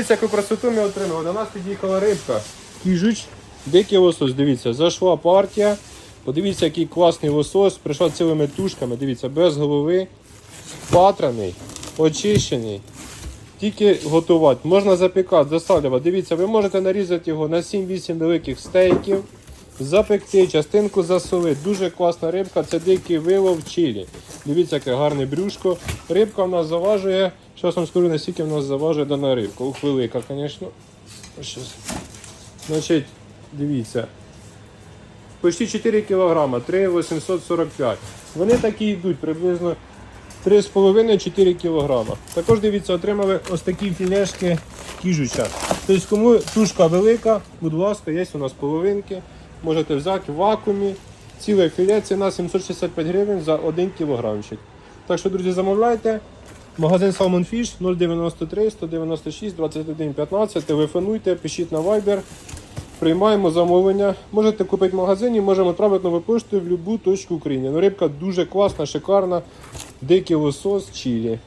Дивіться, яку красоту ми отримали. До нас під'їхала рибка. Кіжуч, дикий лосось, дивіться, зайшла партія. Подивіться, який класний лосось. Прийшла цілими тушками, дивіться, без голови, патраний, очищений. Тільки готувати. Можна запікати, засалювати. Дивіться, ви можете нарізати його на 7-8 великих стейків, запекти, частинку засолити. Дуже класна рибка, це дикий вилов чилі. Дивіться, яке гарне брюшко. Рибка в нас заважує. Зараз вам скажу, наскільки в нас заважує дана рибка. Ух, велика, звісно. Значить, дивіться. Почти 4 кг, 3,845. Вони такі йдуть приблизно 3,5-4 кг. Також дивіться, отримали ось такі філешки кіжуча. Тобто, кому тушка велика, будь ласка, є у нас половинки. Можете взяти в вакуумі. Ціле філе, ціна 765 гривень за 1 кілограмчик. Так що, друзі, замовляйте. Магазин Salmon Fish 093 196 21 15. Телефонуйте, пишіть на Viber. Приймаємо замовлення. Можете купити в магазині, можемо відправити нову пошту в будь-яку точку України. Ну, рибка дуже класна, шикарна. Дикий лосос, чилі.